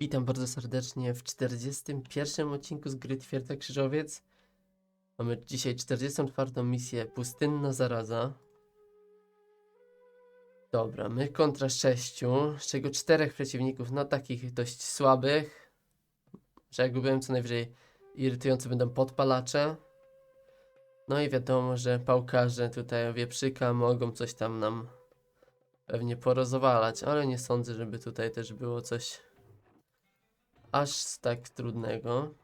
Witam bardzo serdecznie w 41 odcinku z gry Twierdza Krzyżowiec. Mamy dzisiaj 44 misję Pustynna Zaraza. Dobra, my kontra 6, z czego 4 przeciwników, no takich dość słabych. Że jak byłem co najwyżej irytujące będą podpalacze. No i wiadomo, że pałkarze tutaj wieprzyka mogą coś tam nam pewnie porozwalać, ale nie sądzę, żeby tutaj też było coś aż tak trudnego.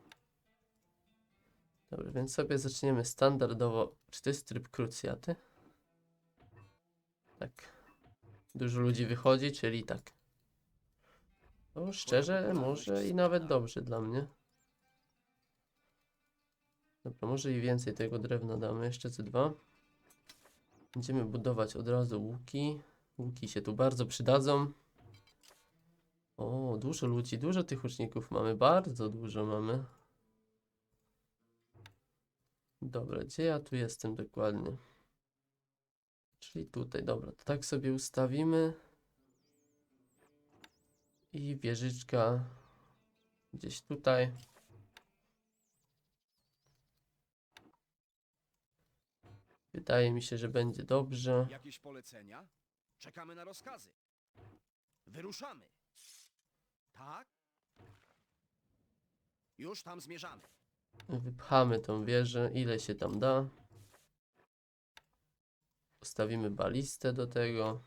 Dobra, więc sobie zaczniemy standardowo. Czy to jest tryb krucjaty? Tak. Dużo ludzi wychodzi, czyli tak. No szczerze, może i nawet dobrze dla mnie. Dobra, może i więcej tego drewna damy, jeszcze C2. Będziemy budować od razu łuki. Łuki się tu bardzo przydadzą. O, dużo ludzi, dużo tych łuczników mamy, bardzo dużo mamy. Dobra, gdzie ja tu jestem dokładnie? Czyli tutaj, dobra, to tak sobie ustawimy. I wieżyczka gdzieś tutaj. Wydaje mi się, że będzie dobrze. Jakieś polecenia? Czekamy na rozkazy. Wyruszamy. Tak? Już tam zmierzamy. Wypchamy tą wieżę, ile się tam da. Postawimy balistę do tego.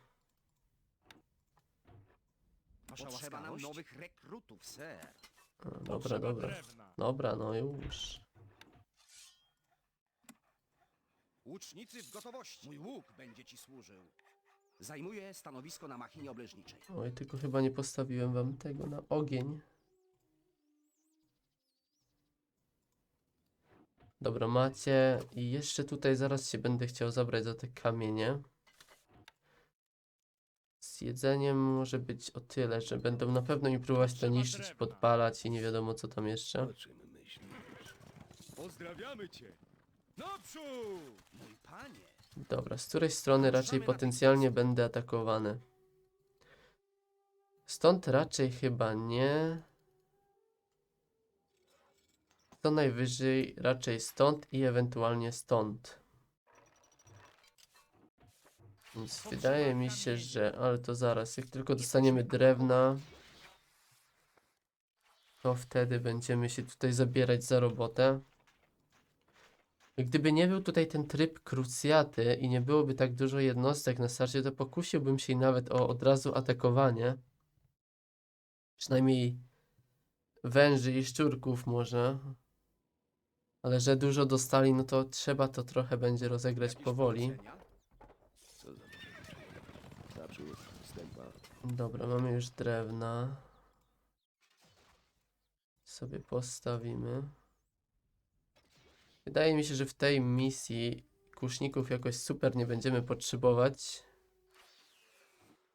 Wasza Potrzeba nam nowych rekrutów, ser. A, dobra, dobra. Dobra, no już. Łucznicy w gotowości. Mój łuk będzie ci służył. Zajmuję stanowisko na machinie obleżniczej. Oj, tylko chyba nie postawiłem wam tego na ogień. Dobra, macie. I jeszcze tutaj zaraz się będę chciał zabrać za te kamienie. Z jedzeniem może być o tyle, że będą na pewno mi próbować to niszczyć, podpalać i nie wiadomo co tam jeszcze. Pozdrawiamy cię! Naprzód! Mój panie. Dobra, z której strony raczej potencjalnie będę atakowany? Stąd raczej chyba nie. To najwyżej raczej stąd i ewentualnie stąd. Więc wydaje mi się, że... Ale to zaraz, jak tylko dostaniemy drewna, to wtedy będziemy się tutaj zabierać za robotę. Gdyby nie był tutaj ten tryb krucjaty i nie byłoby tak dużo jednostek na starcie, to pokusiłbym się nawet o od razu atakowanie. Przynajmniej węży i szczurków może. Ale że dużo dostali, no to trzeba to trochę będzie rozegrać powoli. Dobra, mamy już drewna. Sobie postawimy. Wydaje mi się, że w tej misji kuszników jakoś super nie będziemy potrzebować.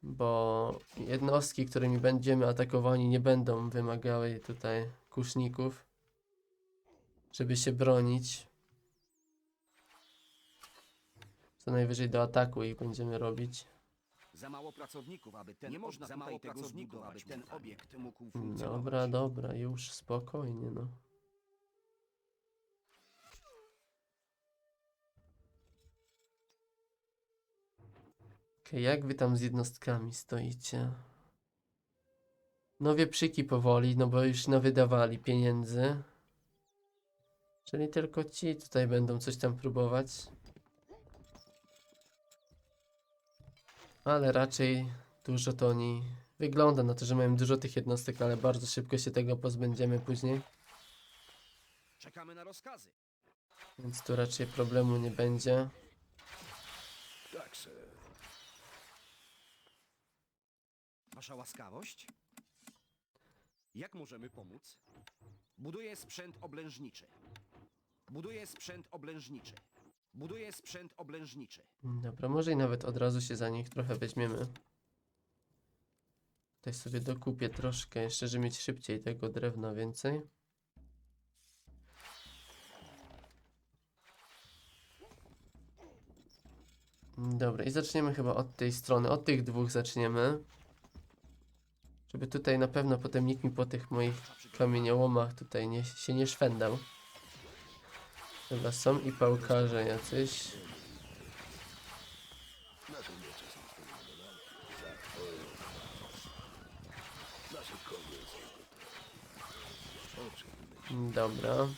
Bo jednostki, którymi będziemy atakowani, nie będą wymagały tutaj kuszników, żeby się bronić. Co najwyżej do ataku ich będziemy robić. Za mało pracowników, aby ten nie można za mało pracowników, aby ten obiekt mógł funkcjonować. Dobra, dobra, już spokojnie, no. Okej, jak wy tam z jednostkami stoicie? No wieprzyki powoli, no bo już nawydawali pieniędzy. Czyli tylko ci tutaj będą coś tam próbować. Ale raczej dużo to oni Wygląda na to, że mają dużo tych jednostek, ale bardzo szybko się tego pozbędziemy później. Czekamy na rozkazy. Więc tu raczej problemu nie będzie. Tak, ser. Wasza łaskawość? Jak możemy pomóc? Buduję sprzęt oblężniczy. Buduję sprzęt oblężniczy. Buduję sprzęt oblężniczy. Dobra, może i nawet od razu się za nich trochę weźmiemy. Tutaj sobie dokupię troszkę, jeszcze żeby mieć szybciej tego drewna więcej. Dobra, i zaczniemy chyba od tej strony, od tych dwóch zaczniemy. Żeby tutaj na pewno potem nikt mi po tych moich kamieniołomach tutaj nie, się nie szwendał. Dobra, są i pałkarze jacyś. Dobra.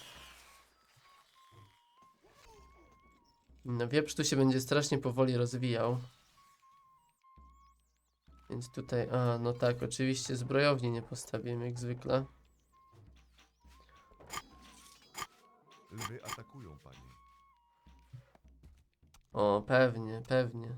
No wieprz tu się będzie strasznie powoli rozwijał. Więc tutaj, a no tak, oczywiście zbrojowni nie postawiłem jak zwykle. Lwy atakują, panie. O, pewnie, pewnie.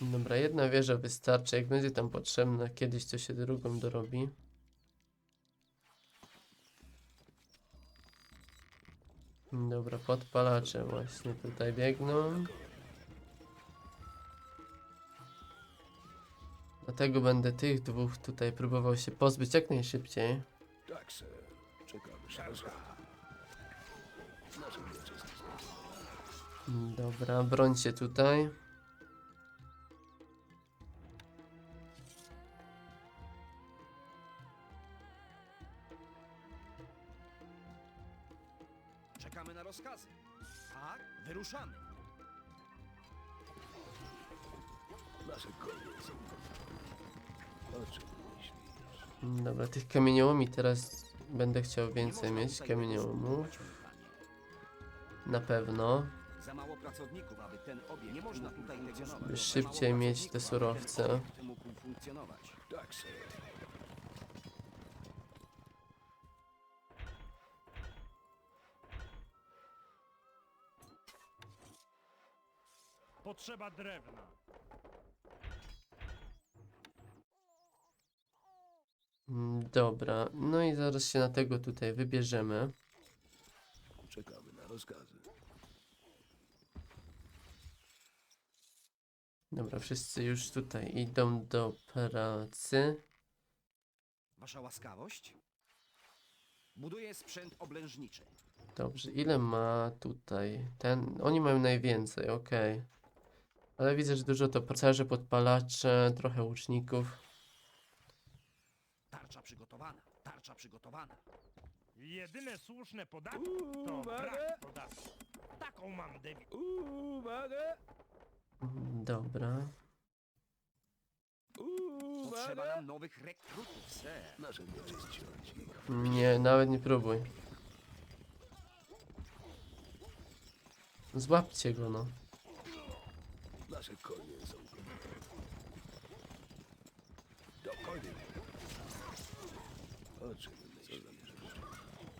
Dobra, jedna wieża wystarczy. Jak będzie tam potrzebna, kiedyś to się drugą dorobi. Dobra, podpalacze właśnie tutaj biegną. Dlatego będę tych dwóch tutaj próbował się pozbyć jak najszybciej. Tak, sir. Czekamy Dobra, brońcie tutaj. Dobra, tych kamieniołomi teraz będę chciał więcej mieć. Kamieniołomów. Na pewno. Żeby szybciej mieć te surowce. Potrzeba drewna. Dobra, no i zaraz się na tego tutaj wybierzemy. Czekamy na rozkazy. Dobra, wszyscy już tutaj idą do pracy. Wasza łaskawość? Buduję sprzęt oblężniczy. Dobrze, ile ma tutaj ten? Oni mają najwięcej, okej. Ale widzę, że dużo to pacerze, podpalacze, trochę łuczników. Tarcza przygotowana. Tarcza przygotowana. Jedyne słuszne podatki to brak podatku. Taką mam dewiz. Mm, Dobra. Potrzeba nam nowych rekrutów, ser. Nasze miecze ściąć ich. Nie, nawet nie próbuj. Złapcie go, no. Nasze konie są gotowe. Do. O czym myślisz?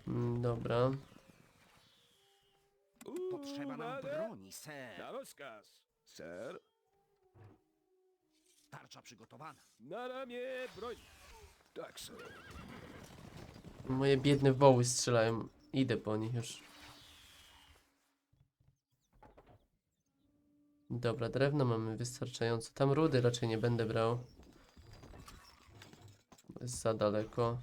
Mm, Dobra. Potrzeba nam broni, ser. rozkaz. Sir? Tarcza przygotowana. Na ramię broń. Tak, sir. Moje biedne woły strzelają. Idę po nich już. Dobra, drewno mamy wystarczająco. Tam rudy raczej nie będę brał. Jest za daleko.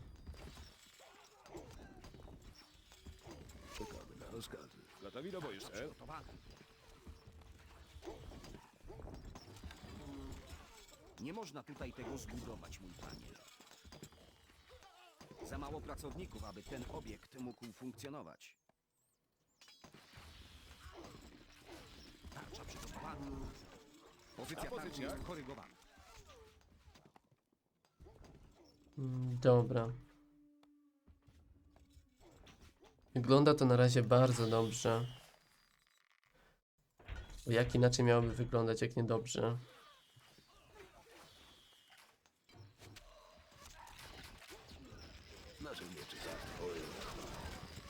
Czekamy na rozkazy. Gotowi do boju, przygotowana. Nie można tutaj tego zbudować, mój panie. Za mało pracowników, aby ten obiekt mógł funkcjonować. Tarcza przygotowana. Pozycja tarczy jest korygowana. Mm, Dobra. Wygląda to na razie bardzo dobrze. Jak inaczej miałoby wyglądać, jak niedobrze?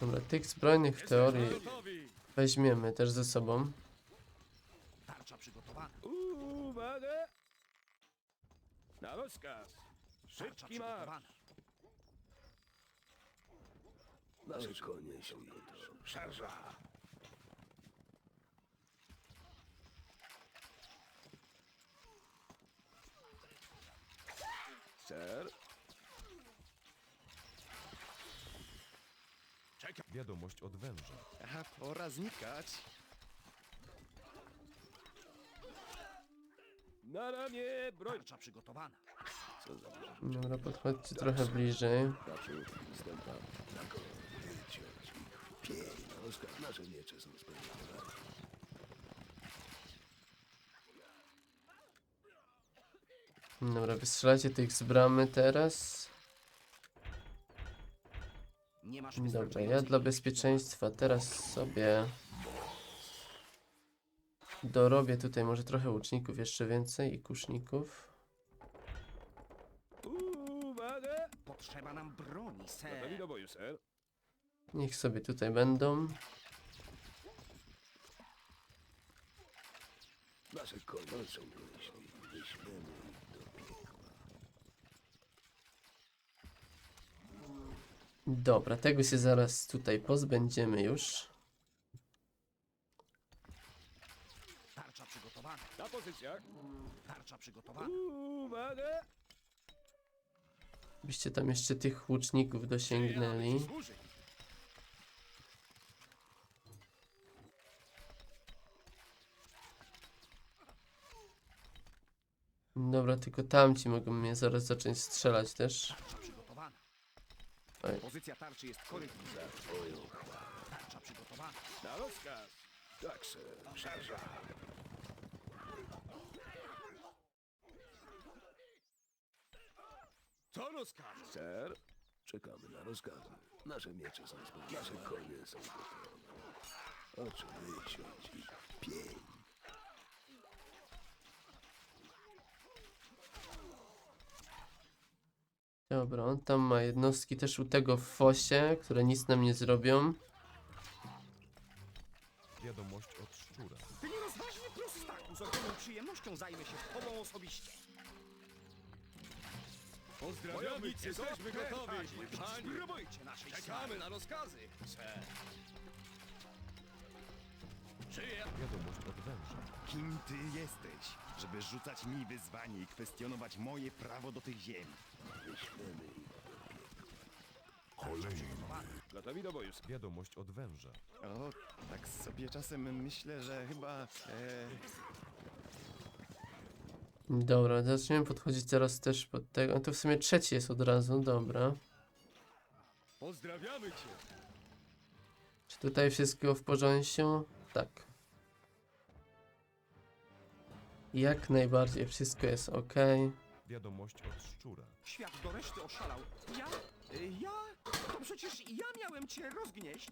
Dobra, tych zbrojnych w teorii weźmiemy też ze sobą. Tarcza przygotowana. Uwaga! Na rozkaz. Tarcza przygotowana. Nasze konie są gotowe. Szarża! Sir? Wiadomość od węża. A pora znikać. Na ramię, broń! Tarcza przygotowana. Co za Dobra, podchodźcie trochę bliżej. wstępa, na ich. Pień, na rozkaz, nasze miecze są spełnione. Dobra, wystrzelacie tych z bramy teraz. Nie masz Dobra, ja dla bezpieczeństwa teraz sobie dorobię tutaj może trochę łuczników jeszcze więcej i kuszników. Uwaga! Potrzeba nam broni, Gotowi ser. do boju, ser. Niech sobie tutaj będą. Nasze są myśli. Wyślemy ich do piekła. Dobra, tego się zaraz tutaj pozbędziemy już. Tarcza przygotowana. Na pozycjach. Tarcza przygotowana. Uwaga! Byście tam jeszcze tych łuczników dosięgnęli. Służy. Dobra, tylko tamci mogą mnie zaraz zacząć strzelać też. Przygotowana. Oj. Pozycja tarczy jest korygująca. Tarcza przygotowana. Na rozkaz. Tak, ser. Szarża. Co rozkaże? Ser. Czekamy na rozkazy. Nasze miecze są spełnione. Nasze konie są gotowe. Oczy wyciąć ich. Dobra, on tam ma jednostki też u tego w fosie, które nic nam nie zrobią. Wiadomość od szczura. Ty nierozważny prostaku z ogromną przyjemnością zajmę się tobą osobiście. Pozdrawiamy cię, jesteśmy gotowi. Spróbujcie naszej Czekamy na rozkazy. Wiadomość od węża. Kim ty jesteś, żeby rzucać mi wyzwanie i kwestionować moje prawo do tych ziem? Ich. Gotowi do boju. Wiadomość od węża. O, tak sobie czasem myślę, że chyba... E, Dobra, zaczniemy podchodzić teraz też pod tego. To w sumie trzeci jest od razu, dobra. Pozdrawiamy cię. Czy tutaj wszystko w porządku? Tak. Jak najbardziej wszystko jest ok. Wiadomość od szczura. Świat do reszty oszalał. Ja? Y, Ja? To przecież ja miałem cię rozgnieść.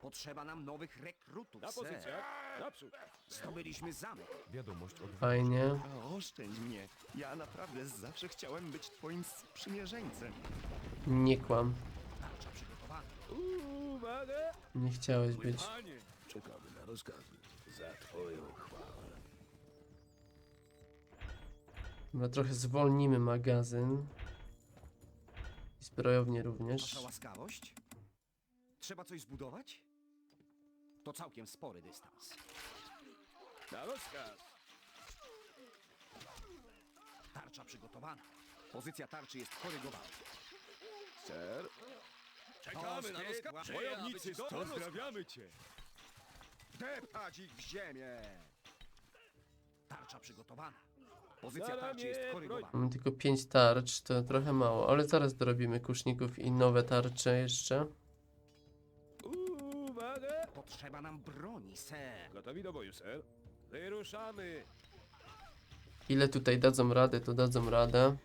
Potrzeba nam nowych rekrutów, Na ser. pozycjach. Naprzód. Zdobyliśmy zamek. Wiadomość od. Fajnie. o, oszczędź mnie. Ja naprawdę zawsze chciałem być twoim sprzymierzeńcem. Nie kłam. Tarcza przygotowana. Uwaga! Nie chciałeś być. panie. Czekamy na rozkazy. Za twoją chwałę. Dobra, trochę zwolnimy magazyn. I zbrojownię również. Wasza łaskawość? Trzeba coś zbudować? To całkiem spory dystans. Na rozkaz. Tarcza przygotowana. Pozycja tarczy jest korygowana. Ser. Czekamy na rozkaz. Wojownicy, pozdrawiamy cię. Depać ich w ziemię! Tarcza przygotowana. Pozycja tarczy jest korygowana. Mamy tylko 5 tarcz, to trochę mało, ale zaraz dorobimy kuszników i nowe tarcze jeszcze. Uwaga! Potrzeba nam broni, ser. Gotowi do boju, ser. Wyruszamy. Ile tutaj dadzą radę, to dadzą radę.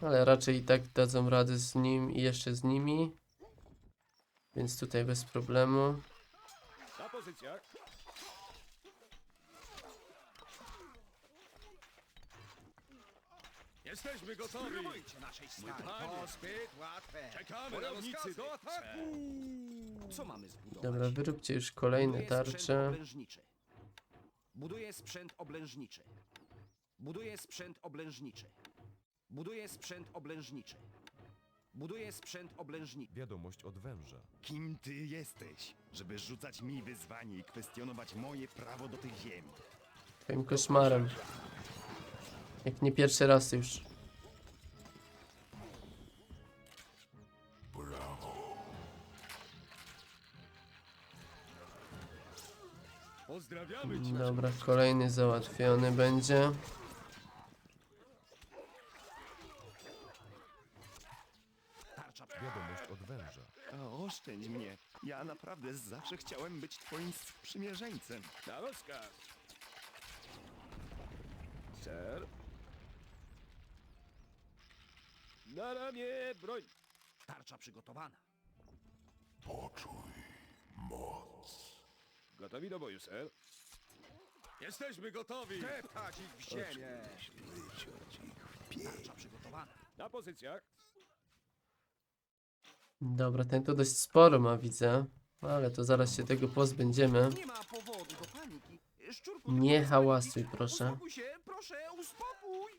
Ale raczej i tak dadzą radę z nim i jeszcze z nimi. Więc tutaj bez problemu. Na pozycjach. Jesteśmy gotowi. Spróbujcie naszej stali. panie. To zbyt łatwe. Czekamy na rozkazy. Do ataku. Co mamy zbudować? Dobra, wyróbcie już kolejne Buduję sprzęt tarcze. oblężniczy. Buduję sprzęt oblężniczy. Buduję sprzęt oblężniczy. Buduję sprzęt oblężniczy. Buduję sprzęt oblężniczy. Wiadomość od węża. Kim ty jesteś, żeby rzucać mi wyzwanie i kwestionować moje prawo do tych ziem? Twoim koszmarem. Jak nie pierwszy raz już. Dobra, kolejny załatwiony będzie. Oszczędź mnie. Ja naprawdę zawsze chciałem być twoim sprzymierzeńcem. Na rozkaz. Ser? Na ramię broń. Tarcza przygotowana. Gotowi do boju, ser. Jesteśmy gotowi. Deptać ich w ziemię. Wyciąć ich w pień. Tarcza przygotowana. Na pozycjach. Dobra, ten to dość sporo ma, widzę. Ale to zaraz się tego pozbędziemy. Nie ma powodu do paniki. Szczurku, Nie bez hałasuj, proszę. Uspokój się, proszę, uspokój.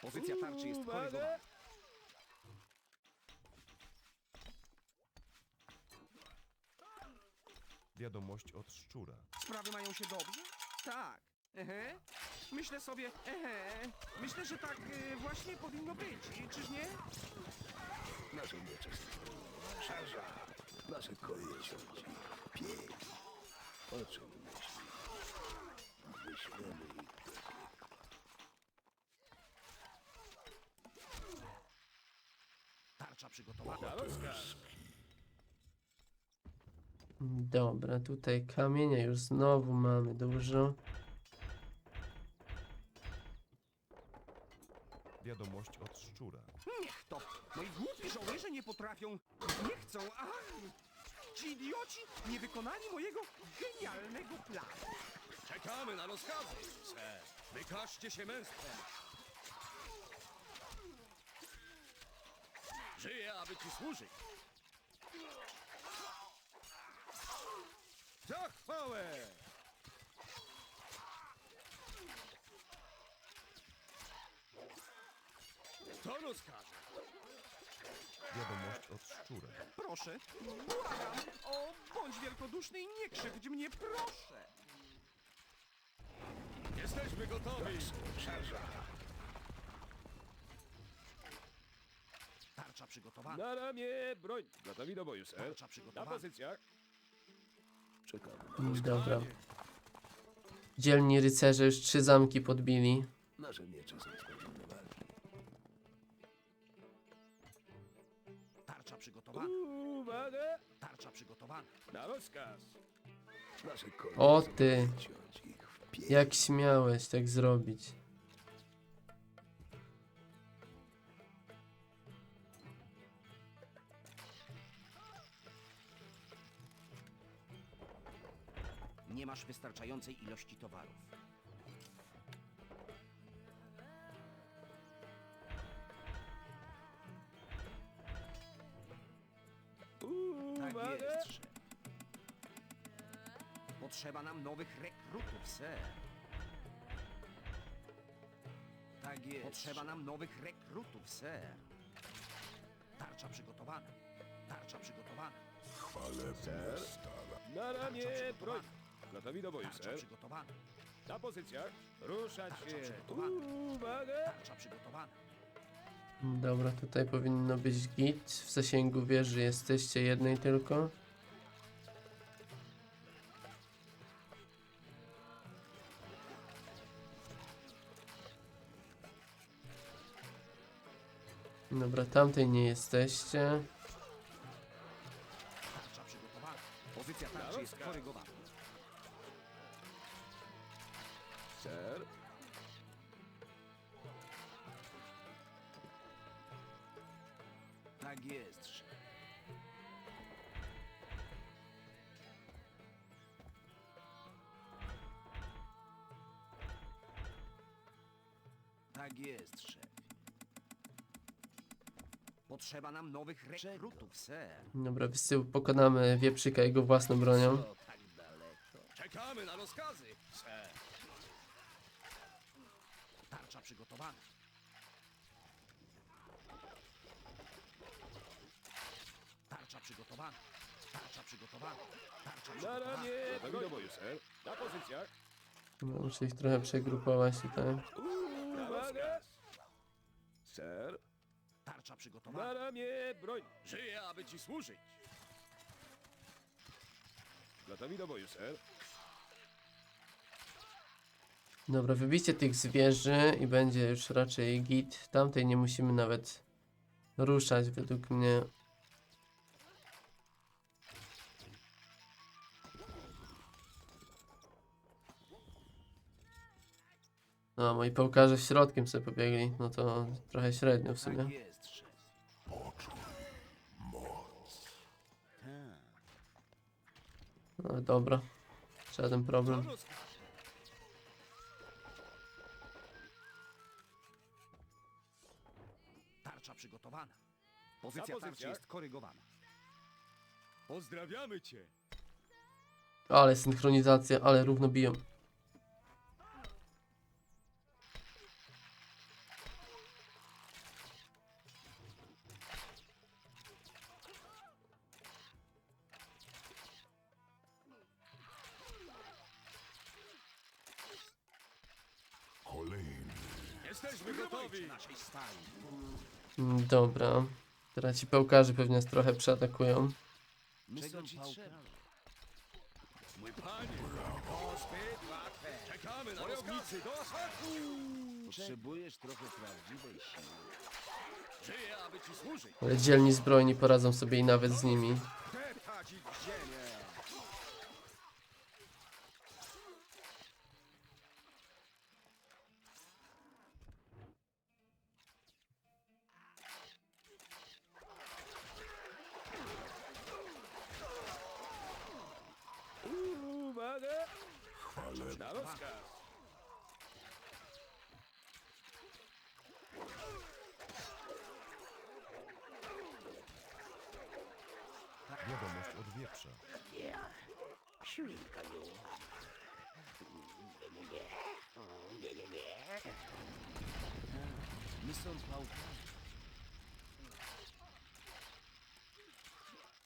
Pozycja tarczy jest korygowana. Wiadomość od szczura. Sprawy mają się dobrze? Tak. Ehe. Myślę sobie, ehe. Myślę, że tak e, właśnie powinno być. I Czyż nie? Nasze miecze są szarża. Nasze ich w pień. O czym ich do Tarcza przygotowana. Dobra, tutaj kamienia już znowu mamy dużo. Wiadomość od szczura. Niech to! Moi głupi żołnierze nie potrafią, nie chcą, a ci idioci nie wykonali mojego genialnego planu. Czekamy na rozkazy. Wykażcie się męstwem. Żyję, aby ci służyć. Za chwałę! Kto rozkaże? Wiadomość od szczura. Proszę, błagam, o, bądź wielkoduszny i nie krzywdź mnie, proszę. Jesteśmy gotowi! Szarża! Na ramię broń! Gotowi do boju, ser. Tarcza Na przygotowana. pozycjach. Czekamy. Dobra. Dzielni rycerze już trzy zamki podbili. Nasze miecze są skończone walki. Tarcza przygotowana. Uwaga! Tarcza przygotowana. Na rozkaz! Nasze konie O są ty. ich w. Jak śmiałeś tak zrobić? Masz wystarczającej ilości towarów. Tak jest, szef. Potrzeba nam nowych rekrutów, ser. Tak jest. Potrzeba nam nowych rekrutów, ser. Tarcza przygotowana. Tarcza przygotowana. Ser. Na ramię Tarcza broń! Gotowi do boju, Tarcza ser. przygotowana. Na pozycjach. Ruszać Tarcza się. przygotowana. Uwaga! Tarcza przygotowana. Dobra, tutaj powinno być git. W zasięgu wieży jesteście jednej tylko. Dobra, tamtej nie jesteście. Tak jest. Tak jest, szef. Potrzeba nam nowych rekrutów, ser. Dobra, wysył pokonamy wieprzyka jego własną bronią. tak daleko. Czekamy na rozkazy, ser. Tarcza przygotowana. Tarcza przygotowana. Tarcza przygotowana. Tarcza Na przygotowana. ramię Gotowi do boju, ser. Na pozycjach. Dobra, muszę ich trochę przegrupować tutaj. Uwaga! Ser. Tarcza przygotowana. ramię broń! Żyję, aby ci służyć! Gotowi do boju, ser? Dobra, wybicie tych zwierzy i będzie już raczej git. Tamtej nie musimy nawet ruszać według mnie. No, moi pałkarze środkiem sobie pobiegli, no to trochę średnio w sumie. Tak. No dobra, żaden problem. Tarcza przygotowana. Pozycja pozycja? tarczy jest korygowana. Pozdrawiamy cię! Ale synchronizacja, ale równo biją. Jesteśmy gotowi! naszej stali. Dobra. Teraz ci pełkarzy pewnie nas trochę przeatakują. Czego ci trzeba? Mój panie! Łatwe! Czekamy na wojownicy do ataku! Potrzebujesz trochę prawdziwej siły. Żyję, aby ci służyć! Ale dzielni zbrojni poradzą sobie i nawet z nimi. Deptać ich w ziemię. Na rozkaz! Wiadomość od wieprza. My są pałkarze.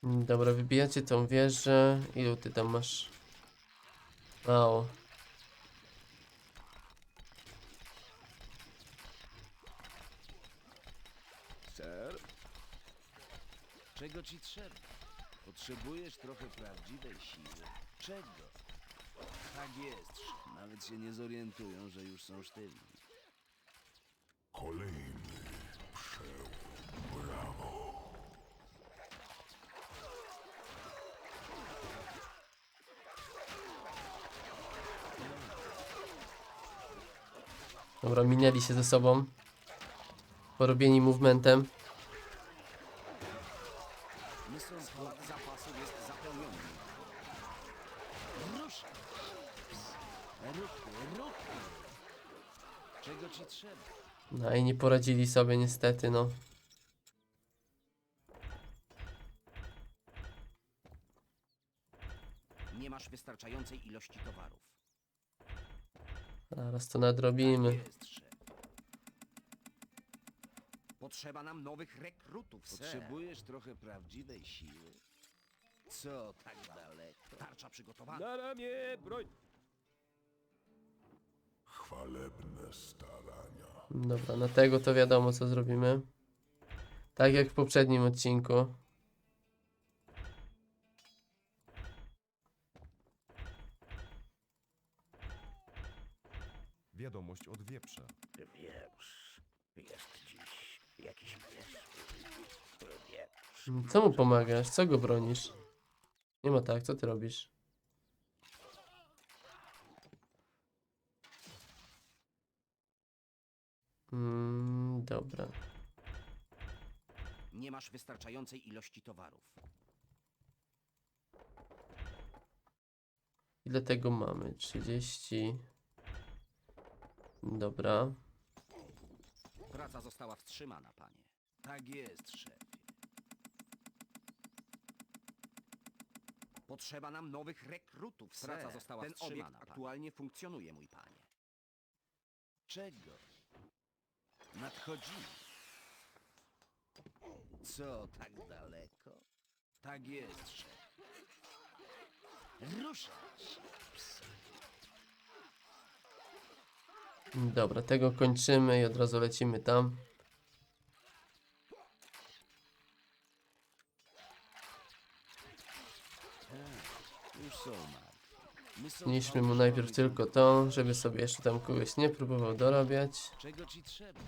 Mm, Dobra, wybijacie tą wieżę. Ilu ty tam masz? Mało. Ser? Czego ci trzeba? Potrzebujesz trochę prawdziwej siły. Czego? Tak jest. Nawet się nie zorientują, że już są sztywni. Dobra, minęli się ze sobą. Porobieni movementem. My są pałkarze. Zapasów jest zapełniony. Ruszaj! Ruchy, ruchy! Czego ci trzeba? No i nie poradzili sobie niestety, no. Nie masz wystarczającej ilości towarów. Zaraz to nadrobimy. Jest szef. Potrzeba nam nowych rekrutów. Potrzebujesz trochę prawdziwej siły. Co tak daleko? Tarcza przygotowana. Na ramię broń! Dobra, na tego to wiadomo co zrobimy. Tak jak w poprzednim odcinku. Wiadomość od wieprza. Wieprz. Jest dziś jakiś wieprz. Mm, Co mu pomagasz? Co go bronisz? Nie ma tak, co ty robisz? Mm, dobra. Nie masz wystarczającej ilości towarów. Ile tego mamy? 30. Dobra. Praca została wstrzymana, panie. Tak jest, szefie. Potrzeba nam nowych rekrutów, Praca została ten wstrzymana, obiekt panie. aktualnie funkcjonuje, mój panie. Czego? Nadchodzimy. Co, tak daleko? Tak jest, szef. Ruszasz! Dobra, tego kończymy i od razu lecimy tam. Tak, już są Zniszczmy mu najpierw tylko to, żeby sobie jeszcze tam kogoś nie próbował dorabiać. Czego ci trzeba?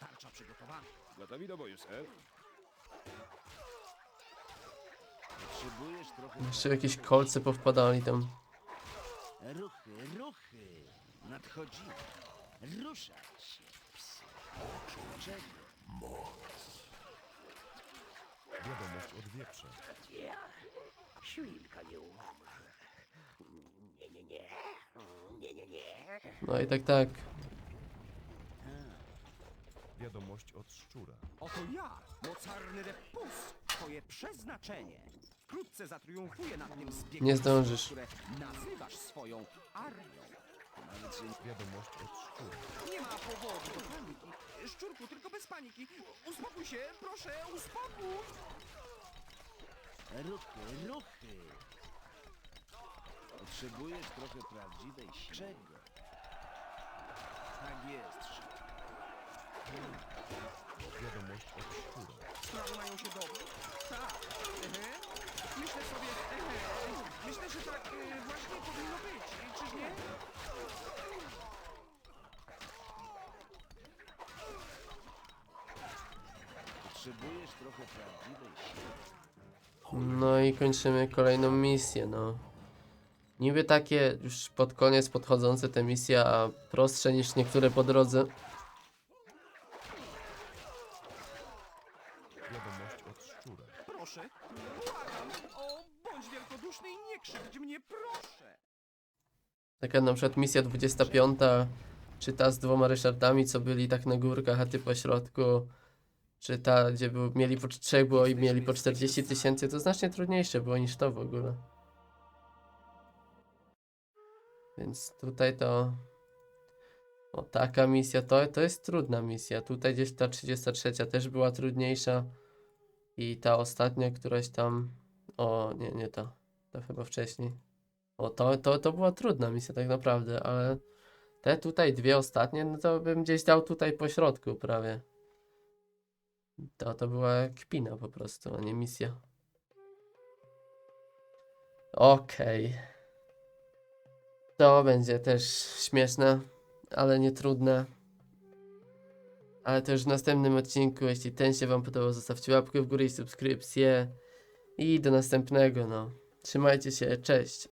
Tarcza przygotowana. Gotowi do boju, ser? Potrzebujesz trochę Jeszcze jakieś kolce powpadali tam. Ruchy, ruchy! Nadchodzimy. Ruszać się, psy. Czego? Wiadomość od wieprza. Świnka nie umrze. Nie, nie, nie. Nie, nie, nie. No i tak, tak. Wiadomość od szczura. Oto ja, mocarny Repus, twoje przeznaczenie. Wkrótce zatriumfuję nad tym zbiegiem, Nie zdążysz. które nazywasz swoją armią. Wiadomość od szczura. Nie ma powodu do paniki. Szczurku, tylko bez paniki. Uspokój się, proszę, uspokój. Ruchy, ruchy! Potrzebujesz trochę prawdziwej siły. Czego? Tak jest. Wiadomość od szczura. Sprawy mają się dobrze. Tak. Ehe. Myślę sobie, ehe. Myślę, że tak e, właśnie powinno być. Czyż nie? Potrzebujesz trochę prawdziwej siły. No i kończymy kolejną misję, no. Niby takie już pod koniec podchodzące te misje, a prostsze niż niektóre po drodze. Wiadomość od szczura. Proszę. Błagam. O, bądź wielkoduszny i nie krzywdź mnie, proszę. Taka na przykład misja 25, czy ta z dwoma Ryszardami, co byli tak na górkach, a ty po środku, czy ta, gdzie był, mieli po trzech było i mieli po 40 tysięcy, to znacznie trudniejsze było niż to w ogóle. Więc tutaj to... O, taka misja, to, to jest trudna misja. Tutaj gdzieś ta 33 też była trudniejsza. I ta ostatnia, któraś tam... O, nie, nie ta. To chyba wcześniej. O, to, to, to była trudna misja tak naprawdę, ale te tutaj dwie ostatnie, no to bym gdzieś dał tutaj po środku prawie. To, to była kpina po prostu, a nie misja. Okej. To będzie też śmieszne, ale nie trudne. Ale to już w następnym odcinku, jeśli ten się wam podobał, zostawcie łapkę w górę i subskrypcję. I do następnego, no. Trzymajcie się, cześć.